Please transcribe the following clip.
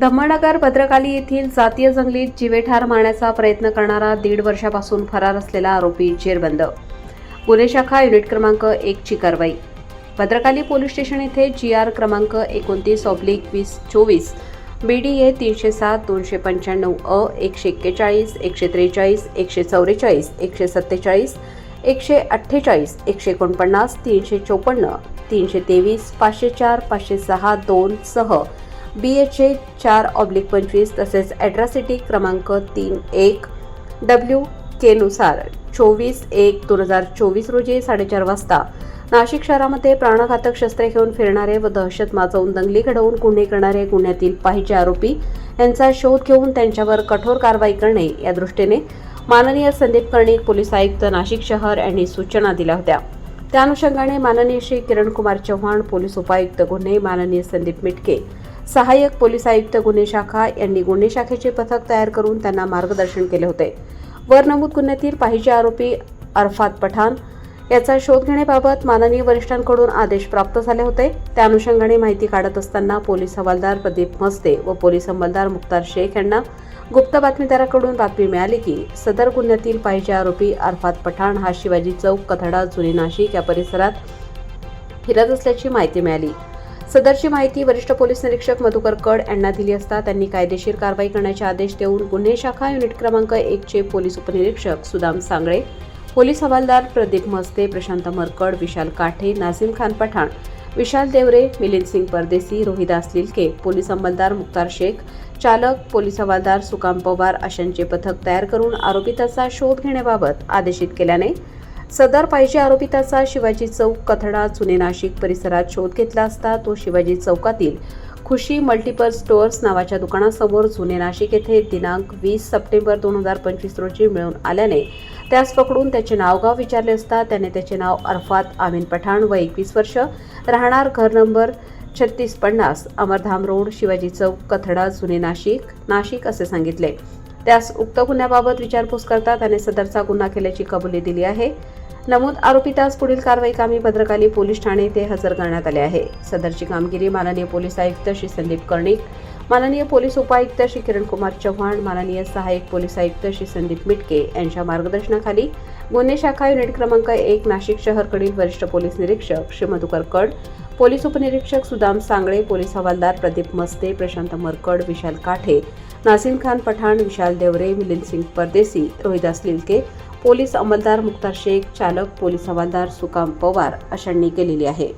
धम्मनगर भद्रकाली येथील जातीय जंगलीत जीवेठार मारण्याचा प्रयत्न करणारा दीड वर्षापासून फरार असलेला आरोपी जेरबंद. गुन्हे शाखा युनिट क्रमांक एकची कारवाई. भद्रकाली पोलीस स्टेशन येथे जी आर क्रमांक एकोणतीस ऑब्लिक वीस चोवीस बी डी ए तीनशे सात दोनशे पंच्याण्णव अ एकशे एक्केचाळीस एकशे त्रेचाळीस एकशे चौवेचाळीस एकशे सत्तेचाळीस एकशे अठ्ठेचाळीस एकशे एकोणपन्नास तीनशे चोपन्न तीनशे तेवीस पाचशे चार पाचशे सहा दोन सह बी एच ए चार ऑब्लिक पंचवीस तसेच ॲड्रासिटी क्रमांक तीन एक डब्ल्यू केनुसार चोवीस एक दोन हजार चोवीस रोजी साडेचार वाजता नाशिक शहरामध्ये प्राणघातक शस्त्रे घेऊन फिरणारे व दहशत माजवून दंगली घडवून गुन्हे करणारे गुन्ह्यातील पाहिजे आरोपी यांचा शोध घेऊन त्यांच्यावर कठोर कारवाई करणे या दृष्टीने माननीय संदीप कर्णिक पोलीस आयुक्त नाशिक शहर यांनी सूचना दिल्या होत्या. त्या अनुषंगाने माननीय श्री किरणकुमार चव्हाण पोलीस उपायुक्त गुन्हे माननीय संदीप मिटके सहाय्यक पोलीस आयुक्त गुन्हे शाखा यांनी गुन्हे शाखेचे पथक तयार करून त्यांना मार्गदर्शन केले होते. वर नमूद गुन्ह्यातील पाहिजे आरोपी अरफात पठाण याचा शोध घेण्याबाबत माननीय वरिष्ठांकडून आदेश प्राप्त झाले होते. त्या अनुषंगाने माहिती काढत असताना पोलीस हवालदार प्रदीप मस्ते व पोलीस अंमलदार मुख्तार शेख यांना गुप्त बातमीदाराकडून बातमी मिळाली की सदर गुन्ह्यातील पाहिजे आरोपी अरफात पठाण हा शिवाजी चौक कथडा जुनी नाशिक या परिसरात फिरत असल्याची माहिती मिळाली. सदरची माहिती वरिष्ठ पोलीस निरीक्षक मधुकर कड यांना दिली असता त्यांनी कायदेशीर कारवाई करण्याचे आदेश देऊन गुन्हे शाखा युनिट क्रमांक एकचे पोलीस उपनिरीक्षक सुदाम सांगळे पोलीस हवालदार प्रदीप मस्ते प्रशांत मरकड विशाल काठे नाझीम खान पठाण विशाल देवरे मिलिंद सिंग परदेसी रोहिदास लिलके पोलीस अंमलदार मुख्तार शेख चालक पोलीस हवालदार सुकाम पवार अशांचे पथक तयार करून आरोपिताचा शोध घेण्याबाबत आदेशित केल्याने सदर पाहिजे आरोपिताचा शिवाजी चौक कथडा जुने नाशिक परिसरात शोध घेतला असता तो शिवाजी चौकातील खुशी मल्टिपल स्टोअर्स नावाच्या दुकानासमोर जुने नाशिक येथे दिनांक वीस सप्टेंबर दोन हजार पंचवीस रोजी मिळून आल्याने त्यास पकडून त्याचे नावगाव विचारले असता त्याने त्याचे नाव अरफात आमीन पठाण व एकवीस वर्ष राहणार घर नंबर छत्तीस पन्नास अमरधाम रोड शिवाजी चौक कथडा जुने नाशिक नाशिक असे सांगितले. त्यास उक्त गुन्ह्याबाबत विचारपूस करता त्याने सदरचा गुन्हा केल्याची कबुली दिली आहे. नमूद आरोपितास पुढील कारवाई कामी भद्रकाली पोलीस ठाणे येथे हजर करण्यात आले आहे. सदरची कामगिरी माननीय पोलीस आयुक्त श्री संदीप कर्णिक माननीय पोलीस उपायुक्त श्री किरणकुमार चव्हाण माननीय सहाय्यक पोलीस आयुक्त श्री संदीप मिटके यांच्या मार्गदर्शनाखाली गुन्हे शाखा युनिट क्रमांक एक नाशिक शहरकडील वरिष्ठ पोलीस निरीक्षक श्री मधुकर कड पोलीस उपनिरीक्षक सुदाम सांगळे पोलीस हवालदार प्रदीप मस्ते प्रशांत मरकड विशाल काठे नासिम खान पठाण विशाल देवरे मिलिंद सिंग परदेसी रोहिदास लिलके पोलीस अंमलदार मुक्तार शेख चालक पोलीस हवालदार सुकाम पवार अशांनी केलेली आहे.